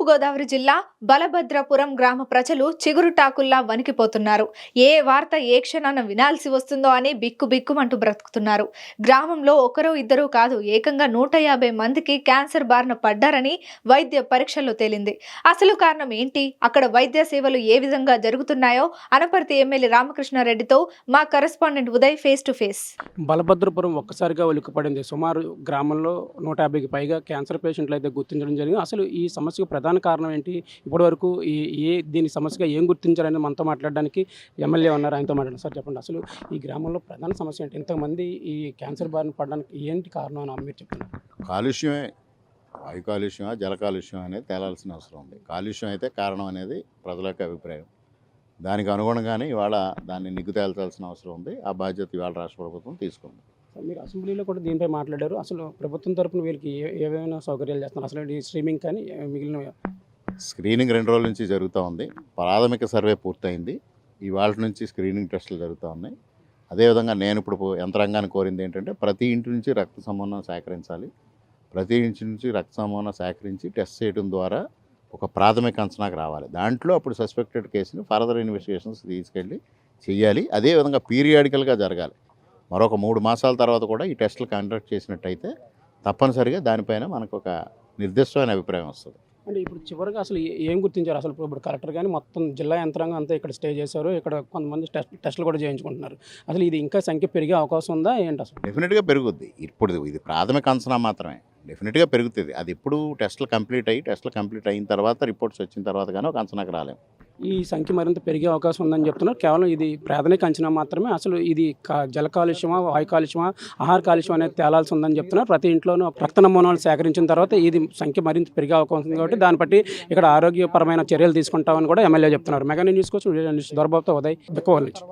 తూర్పుగోదావరి జిల్లా బలభద్రపురం గ్రామ ప్రజలు చిగురుటాకుల్లా వణికిపోతున్నారు. ఏ వార్త ఏ క్షణాన వినాల్సి వస్తుందో అని బిక్కు బిక్కుమంటూ బ్రతుకుతున్నారు. గ్రామంలో ఒకరు ఇద్దరు కాదు ఏకంగా నూట యాభై మందికి క్యాన్సర్ బారిన పడ్డారని వైద్య పరీక్షల్లో తేలింది. అసలు కారణం ఏంటి? అక్కడ వైద్య సేవలు ఏ విధంగా జరుగుతున్నాయో అనపర్తి ఎమ్మెల్యే రామకృష్ణారెడ్డితో మా correspondent Uday face to face. Balabhadrapuram ఒక్కసారిగా ఉలిక్కిపడింది సుమారు గ్రామంలో నూట యాభైకి పైగా క్యాన్సర్ పేషెంట్లు అయితే గుర్తించడం జరిగింది. అసలు ఈ సమస్యకు ప్రధాన కారణం ఏంటి? ఇప్పటివరకు ఈ ఏ దీని సమస్యగా ఏం గుర్తించారని మనతో మాట్లాడడానికి ఎమ్మెల్యే ఉన్నారు. ఆయనతో మాట్లాడారు సార్ చెప్పండి. అసలు ఈ గ్రామంలో ప్రధాన సమస్య ఏంటి? ఇంతమంది ఈ క్యాన్సర్ బారిన పడడానికి ఏంటి కారణం అని మీరు చెప్పండి కాలుష్యమే. వాయు కాలుష్యమా జల కాలుష్యం అనేది తేలాల్సిన అవసరం ఉంది. కాలుష్యం అయితే కారణం అనేది ప్రజల యొక్క అభిప్రాయం. దానికి అనుగుణంగానే ఇవాళ దాన్ని నిగ్గు తేల్చాల్సిన అవసరం ఉంది. ఆ బాధ్యత ఇవాళ రాష్ట్ర ప్రభుత్వం తీసుకుంది. మీరు అసెంబ్లీలో కూడా దీనిపై మాట్లాడారు. అసలు ప్రభుత్వం తరపున వీళ్ళకి ఏ ఏవైనా సౌకర్యాలు చేస్తున్నారు? అసలు ఈ స్ట్రీమింగ్ కానీ మిగిలిన స్క్రీనింగ్ రెండు రోజుల నుంచి జరుగుతూ ఉంది. ప్రాథమిక సర్వే పూర్తయింది. ఇవాళ నుంచి స్క్రీనింగ్ టెస్టులు జరుగుతూ ఉన్నాయి. అదేవిధంగా నేను ఇప్పుడు యంత్రాంగాన్ని కోరింది ఏంటంటే ప్రతి ఇంటి నుంచి రక్త సమూహం సేకరించాలి. ప్రతి ఇంటి నుంచి రక్త సమూహం సేకరించి టెస్ట్ చేయడం ద్వారా ఒక ప్రాథమిక అంచనాకు రావాలి. దాంట్లో అప్పుడు సస్పెక్టెడ్ కేసుని ఫర్దర్ ఇన్వెస్టిగేషన్స్ తీసుకెళ్ళి చేయాలి అదేవిధంగా పీరియాడికల్గా జరగాలి. మరొక మూడు మాసాల తర్వాత కూడా ఈ టెస్టులు కండక్ట్ చేసినట్టయితే తప్పనిసరిగా దానిపైన మనకు ఒక నిర్దిష్టమైన అభిప్రాయం వస్తుంది. అంటే ఇప్పుడు చివరిగా అసలు ఏ- గుర్తించారు? అసలు ఇప్పుడు కలెక్టర్ కానీ మొత్తం జిల్లా యంత్రాంగం అంతా ఇక్కడ స్టే చేశారు. ఇక్కడ కొంతమంది టెస్ట్ టెస్టులు కూడా చేయించుకుంటున్నారు. అసలు ఇది ఇంకా సంఖ్య పెరిగే అవకాశం ఉందా? ఏంటి అసలు? డెఫినెట్గా పెరుగుద్ది. ఇప్పుడు ఇది ప్రాథమిక అంచనా మాత్రమే. డెఫినెట్గా పెరుగుతుంది. అది ఎప్పుడు టెస్టులు కంప్లీట్ అయ్యి టెస్టులు కంప్లీట్ అయిన తర్వాత రిపోర్ట్స్ వచ్చిన తర్వాత కానీ ఒక అంచనాకు రాలేము. ఈ సంఖ్య మరింత పెరిగే అవకాశం ఉందని చెప్తున్నారు. కేవలం ఇది ప్రాథమిక అంచనా మాత్రమే. అసలు ఇది జల కాలుష్యమా వాయు కాలుష్యమా ఆహార కాలుష్యం అనేది తేలాల్సి ఉందని చెప్తున్నారు. ప్రతి ఇంట్లోనూ రక్త నమూనాలు సేకరించిన తర్వాత ఇది సంఖ్య మరింత పెరిగే అవకాశం ఉంది కాబట్టి దాన్ని బట్టి ఇక్కడ ఆరోగ్యపరమైన చర్యలు తీసుకుంటామని కూడా ఎమ్మెల్యే చెప్తున్నారు. మెగా న్యూస్ కోసం దొరబాబుతో ఉదయ్ బిక్కవల్ నుంచి.